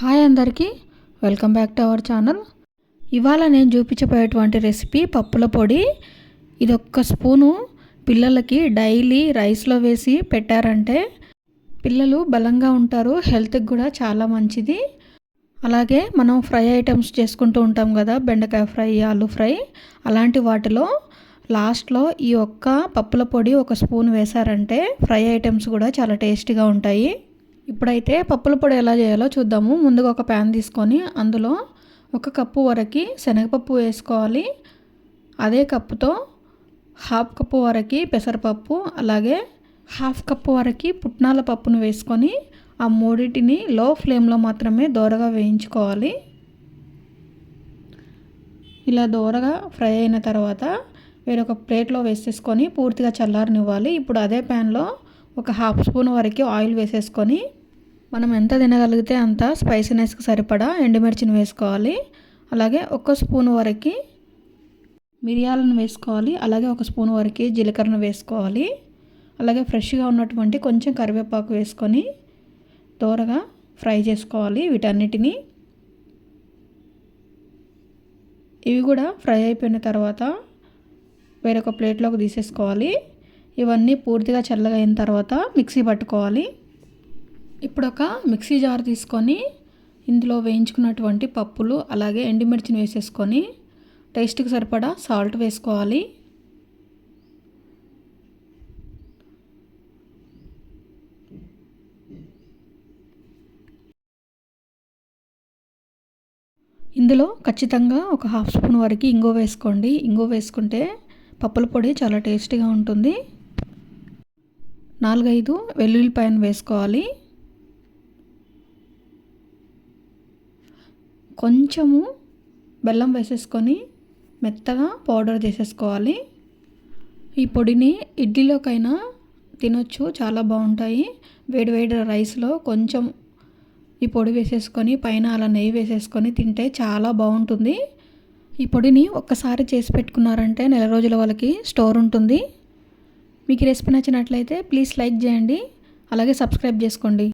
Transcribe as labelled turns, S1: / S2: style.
S1: Hi అందరికీ welcome back to our channel. ఇవాళ నేను చూపించబోయేటువంటి రెసిపీ పప్పుల పొడి. ఇది ఒక్క స్పూను పిల్లలకి డైలీ రైస్లో వేసి పెట్టారంటే పిల్లలు బలంగా ఉంటారు హెల్త్కి కూడా చాలా మంచిది. అలాగే మనం ఫ్రై ఐటమ్స్ చేసుకుంటూ ఉంటాం కదా బెండకాయ ఫ్రై ఆలు ఫ్రై అలాంటి వాటిలో లాస్ట్లో ఈ ఒక్క పప్పుల పొడి ఒక స్పూన్ వేశారంటే ఫ్రై ఐటమ్స్ కూడా చాలా టేస్టీగా ఉంటాయి. ఇప్పుడైతే పప్పుల పొడి ఎలా చేయాలో చూద్దాము. ముందుగా ఒక ప్యాన్ తీసుకొని అందులో ఒక కప్పు వరకు శనగపప్పు వేసుకోవాలి. అదే కప్పుతో హాఫ్ కప్పు వరకు పెసరపప్పు అలాగే హాఫ్ కప్పు వరకు పుట్నాల పప్పును వేసుకొని ఆ మూడింటిని లో ఫ్లేమ్లో మాత్రమే దోరగా వేయించుకోవాలి. ఇలా దోరగా ఫ్రై అయిన తర్వాత వేరొక ప్లేట్లో వేసేసుకొని పూర్తిగా చల్లారనివ్వాలి. ఇప్పుడు అదే ప్యాన్లో ఒక హాఫ్ స్పూన్ వరకు ఆయిల్ వేసేసుకొని మనం ఎంత తినగలిగితే అంత స్పైసీనెస్కి సరిపడా ఎండుమిర్చిని వేసుకోవాలి. అలాగే ఒక స్పూన్ వరకు మిరియాలను వేసుకోవాలి. అలాగే ఒక స్పూన్ వరకు జీలకర్రను వేసుకోవాలి. అలాగే ఫ్రెష్గా ఉన్నటువంటి కొంచెం కరివేపాకు వేసుకొని దోరగా ఫ్రై చేసుకోవాలి వీటన్నిటిని. ఇవి కూడా ఫ్రై అయిపోయిన తర్వాత వేరొక ప్లేట్లోకి తీసేసుకోవాలి. ఇవన్నీ పూర్తిగా చల్లగా అయిన తర్వాత మిక్సీ పట్టుకోవాలి. ఇప్పుడు ఒక మిక్సీ జార్ తీసుకొని ఇందులో వేయించుకున్నటువంటి పప్పులు అలాగే ఎండుమిర్చిని వేసేసుకొని టేస్ట్కి సరిపడా సాల్ట్ వేసుకోవాలి. ఇందులో ఖచ్చితంగా ఒక హాఫ్ స్పూన్ వరకు ఇంగో వేసుకోండి. ఇంగో వేసుకుంటే పప్పుల పొడి చాలా టేస్టీగా ఉంటుంది. నాలుగైదు వెల్లుల్లిపాయను వేసుకోవాలి. కొంచెము బెల్లం వేసేసుకొని మెత్తగా పౌడర్ చేసేసుకోవాలి. ఈ పొడిని ఇడ్లీలోకైనా తినొచ్చు చాలా బాగుంటాయి. వేడి వేడి రైస్లో కొంచెం ఈ పొడి వేసేసుకొని పైన అలా నెయ్యి వేసేసుకొని తింటే చాలా బాగుంటుంది. ఈ పొడిని ఒక్కసారి చేసి పెట్టుకున్నారంటే నెల రోజుల వాళ్ళకి స్టోర్ ఉంటుంది. మీకు రెసిపీ నచ్చినట్లయితే ప్లీజ్ లైక్ చేయండి. అలాగే సబ్స్క్రైబ్ చేసుకోండి.